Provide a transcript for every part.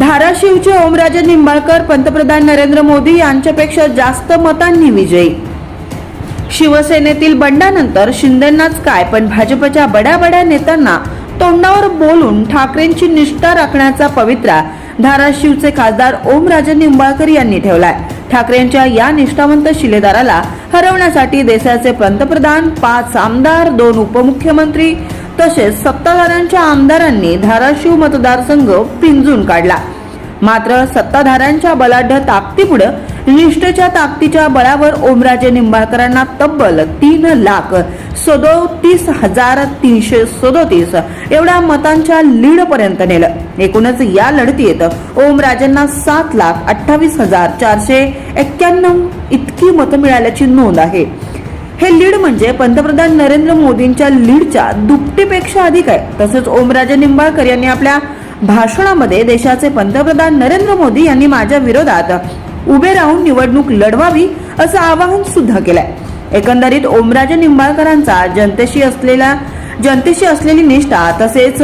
धाराशिवचे ओमराजे निंबाळकर पंतप्रधान नरेंद्र मोदी यांच्यापेक्षा जास्त मतांनी विजयी. शिवसेनेतील बंडानंतर शिंदेंनाच काय पण भाजपच्या बड्या बड्या नेत्यांना तोंडावर बोलून ठाकरेंची निष्ठा राखण्याचा पवित्रा धाराशिवचे खासदार ओमराजे निंबाळकर यांनी ठेवलाय. ठाकरेंच्या या निष्ठावंत शिलेदाराला हरवण्यासाठी देशाचे पंतप्रधान पाच आमदार दोन उपमुख्यमंत्री तसेच सत्ताधाऱ्यांच्या आमदारांनी धाराशिव मतदारसंघ पिंजून काढला. मात्र सत्ताधाऱ्यांच्या बलाढ्य ताकदीपुढे निष्ठेच्या ताकदीच्या बळावर ओमराजे निंबाळकरांना तब्बल तीन लाख सदोतीस हजार तीनशे सदोतीस एवढ्या मतांच्या लीड पर्यंत नेलं. एकूणच या लढतीत ओमराजेंना सात लाख अठ्ठावीस हजार चारशे एक्क्याण्णव इतकी मतं मिळाल्याची नोंद आहे. हे लीड म्हणजे पंतप्रधान नरेंद्र मोदींच्या लीडच्या दुपटीपेक्षा अधिक आहे. तसंच ओमराजे निंबाळकर यांनी आपल्या भाषणामध्ये देशाचे पंतप्रधान नरेंद्र मोदी यांनी माझ्या विरोधात उभे राहून निवडणूक लढवावी असं आवाहन सुद्धा केलंय. एकंदरीत ओमराजे निंबाळकरांचा जनतेशी असलेला जनतेशी असलेली निष्ठा तसेच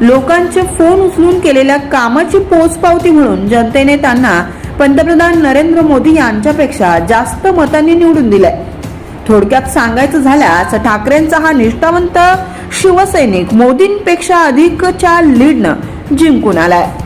लोकांचे फोन उचलून केलेल्या कामाची पोचपावती म्हणून जनतेने त्यांना पंतप्रधान नरेंद्र मोदी यांच्यापेक्षा जास्त मतांनी निवडून दिलंय. थोडक्यात सांगायचं झाल्यास ठाकरेंचा हा निष्ठावंत शिवसैनिक मोदींपेक्षा अधिकच्या लीडनं 菌菇拿来。